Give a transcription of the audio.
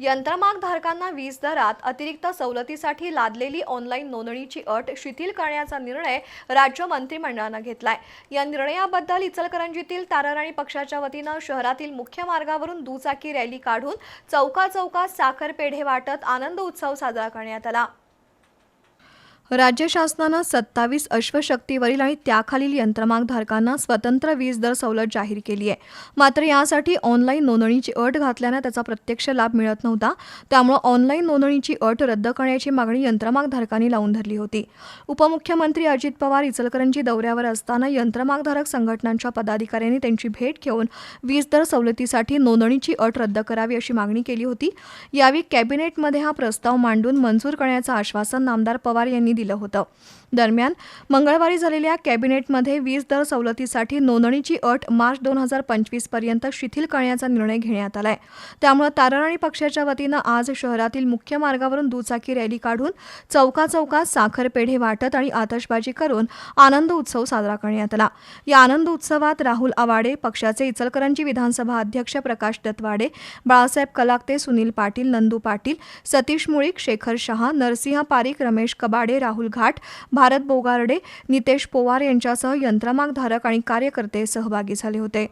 यंत्रमाग धारकांना वीज दरात अतिरिक्त सवलतीसाठी लादलेली ऑनलाईन नोंदणीची अट शिथिल करण्याचा निर्णय राज्य मंत्रिमंडळानं घेतलाय. या निर्णयाबद्दल इचलकरंजीतील ताराराणी पक्षाच्या वतीनं शहरातील मुख्य मार्गावरून दुचाकी रॅली काढून चौका चौकात साखर पेढे वाटत आनंद उत्सव साजरा करण्यात आला. राज्य शासनानं सत्तावीस अश्वशक्तीवरील आणि त्याखालील यंत्रमागधारकांना स्वतंत्र वीज दर सवलत जाहीर केली आहे. मात्र यासाठी ऑनलाईन नोंदणीची अट घातल्यानं त्याचा प्रत्यक्ष लाभ मिळत नव्हता. त्यामुळे ऑनलाईन नोंदणीची अट रद्द करण्याची मागणी यंत्रमागधारकांनी लावून धरली होती. उपमुख्यमंत्री अजित पवार इचलकरंजी दौऱ्यावर असताना यंत्रमागधारक संघटनांच्या पदाधिकाऱ्यांनी त्यांची भेट घेऊन वीज दर सवलतीसाठी नोंदणीची अट रद्द करावी अशी मागणी केली होती. यावेळी कॅबिनेटमध्ये हा प्रस्ताव मांडून मंजूर करण्याचं आश्वासन नामदार पवार यांनी दिलं होतं. दरम्यान मंगळवारी झालेल्या कॅबिनेटमध्ये वीज दर सवलतीसाठी नोंदणीची अट मार्च दोन हजार पंचवीसपर्यंत शिथिल करण्याचा निर्णय घेण्यात आलाय. त्यामुळे ताराराणी पक्षाच्या वतीनं आज शहरातील मुख्य मार्गावरून दुचाकी रॅली काढून चौका चौकात साखर पेढे वाटत आणि आतषबाजी करून आनंद उत्सव साजरा करण्यात आला. या आनंद उत्सवात राहुल आवाडे पक्षाचे इचलकरंजी विधानसभा अध्यक्ष प्रकाश दत्वाडे बाळासाहेब कलाकते सुनील पाटील नंदू पाटील सतीश मुळीक शेखर शहा नरसिंह पारीख रमेश कबाडे राहुल घाट भारत बोगार्डे नितेश पोवार यांच्यासह यंत्रमागधारक आणि कार्यकर्ते सहभागी झाले होते.